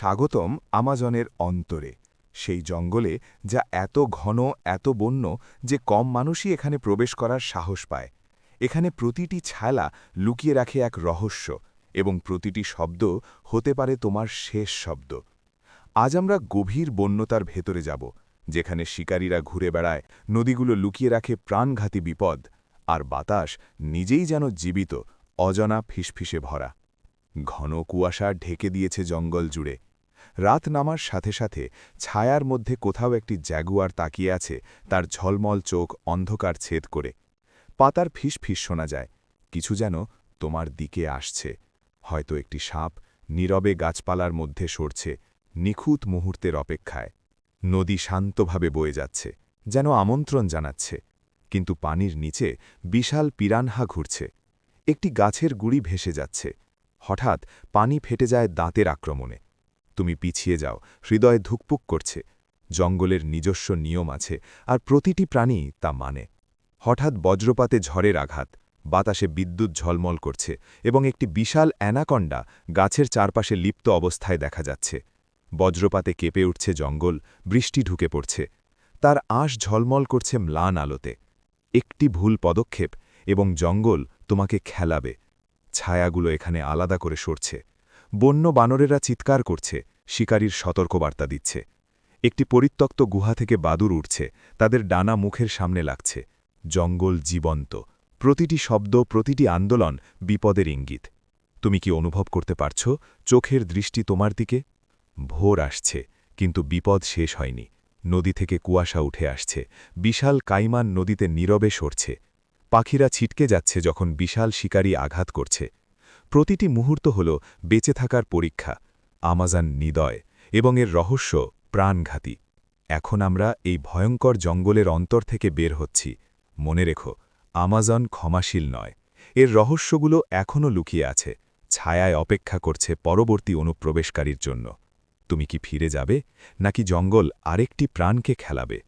স্বাগতম আমাজনের অন্তরে, সেই জঙ্গলে যা এত ঘন, এত বন্য যে কম মানুষই এখানে প্রবেশ করার সাহস পায়। এখানে প্রতিটি ছায়ালা লুকিয়ে রাখে এক রহস্য এবং প্রতিটি শব্দ হতে পারে তোমার শেষ শব্দ। আজ আমরা গভীর বন্যতার ভেতরে যাব, যেখানে শিকারীরা ঘুরে বেড়ায়, নদীগুলো লুকিয়ে রাখে প্রাণঘাতী বিপদ, আর বাতাস নিজেই যেন জীবিত, অজানা ফিসফিসে ভরা। ঘন কুয়াশা ঢেকে দিয়েছে জঙ্গল জুড়ে। রাত নামার সাথে সাথে ছায়ার মধ্যে কোথাও একটি জ্যাগুয়ার তাকিয়ে আছে, তার ঝলমল চোখ অন্ধকার ছেদ করে। পাতার ফিসফিস শোনা যায়, কিছু যেন তোমার দিকে আসছে। হয়তো একটি সাপ নীরবে গাছপালার মধ্যে সরছে, নিখুঁত মুহূর্তের অপেক্ষায়। নদী শান্তভাবে বয়ে যাচ্ছে, যেন আমন্ত্রণ জানাচ্ছে, কিন্তু পানির নিচে বিশাল পিরানহা ঘুরছে। একটি গাছের গুড়ি ভেসে যাচ্ছে। হঠাৎ পানি ফেটে যায় দাঁতের আক্রমণে। তুমি পিছিয়ে যাও, হৃদয় ধুকপুক করছে, জঙ্গলের নিজস্ব নিয়ম আছে, আর প্রতিটি প্রাণী তা মানে। হঠাৎ বজ্রপাতে ঝড়ের আঘাত, বাতাসে বিদ্যুৎ ঝলমল করছে এবং একটি বিশাল অ্যানাকন্ডা গাছের চারপাশে লিপ্ত অবস্থায় দেখা যাচ্ছে। বজ্রপাতে কেঁপে উঠছে জঙ্গল, বৃষ্টি ঢুকে পড়ছে। তার আঁশ ঝলমল করছে ম্লান আলোতে। একটি ভুল পদক্ষেপ এবং জঙ্গল তোমাকে খেলাবে। ছায়াগুলো এখানে আলাদা করে সরছে। বন্য বানরেরা চিৎকার করছে, শিকারীর সতর্কবার্তা দিচ্ছে। একটি পরিত্যক্ত গুহা থেকে বাদুর উঠছে তাদের ডানা মুখের সামনে লাগছে। জঙ্গল জীবন্ত। প্রতিটি শব্দ, প্রতিটি আন্দোলন বিপদের ইঙ্গিত। তুমি কি অনুভব করতে পারছ, চোখের দৃষ্টি তোমার দিকে? ভোর আসছে, কিন্তু বিপদ শেষ হয়নি। নদী থেকে কুয়াশা উঠে আসছে। বিশাল কাইমান নদীতে নীরবে সরছে। পাখিরা ছিটকে যাচ্ছে যখন বিশাল শিকারী আঘাত করছে। প্রতিটি মুহূর্ত হল বেঁচে থাকার পরীক্ষা, আমাজান নিদয়, এবং এর রহস্য প্রাণঘাতী। এখন আমরা এই ভয়ঙ্কর জঙ্গলের অন্তর থেকে বের হচ্ছি। মনে রেখো, আমাজন ক্ষমাশীল নয়। এর রহস্যগুলো এখনও লুকিয়ে আছে, ছায়ায় অপেক্ষা করছে পরবর্তী অনুপ্রবেশকারীর জন্য। তুমি কি ফিরে যাবে, নাকি জঙ্গল আরেকটি প্রাণকে খেলাবে?